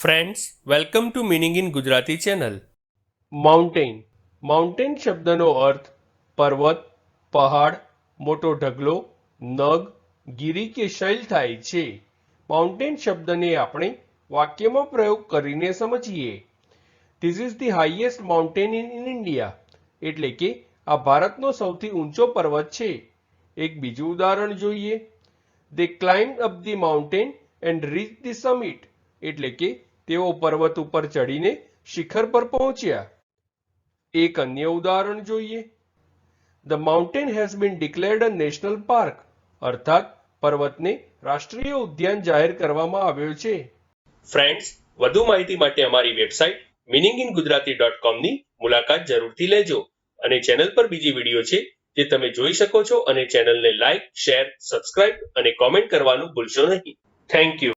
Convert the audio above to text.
Friends welcome to meaning in Gujarati channel mountain mountain શબ્દનો અર્થ પર્વત, પહાડ, મોટો ઢગલો, નગ, ગીરી કે શૈલ થાય છે. માઉન્ટેન શબ્દને આપણે વાક્યમાં પ્રયોગ કરીને સમજીએ. This is the highest mountain in India એટલે કે આ ભારતનો સૌથી ઊંચો પર્વત છે. એક બીજું ઉદાહરણ જોઈએ. They climb up the mountain and reach the summit એટલે કે તેઓ પર્વત ઉપર ચડીને શિખર પર પહોંચ્યા. એક અન્ય ઉદાહરણ જોઈએ. The mountain has been declared a national park અર્થાત, પર્વતને રાષ્ટ્રીય ઉદ્યાન જાહેર કરવામાં આવ્યો છે. ફ્રેન્ડ્સ વધુ માહિતી માટે અમારી website meaning in Gujarati dot કોમની મુલાકાત જરૂરથી લેજો અને ચેનલ પર બીજી વીડિયો છે જે તમે જોઈ શકો છો અને ચેનલને લાઇક શેર સબસ્ક્રાઇબ અને કોમેન્ટ કરવાનું ભૂલશો નહીં. Thank you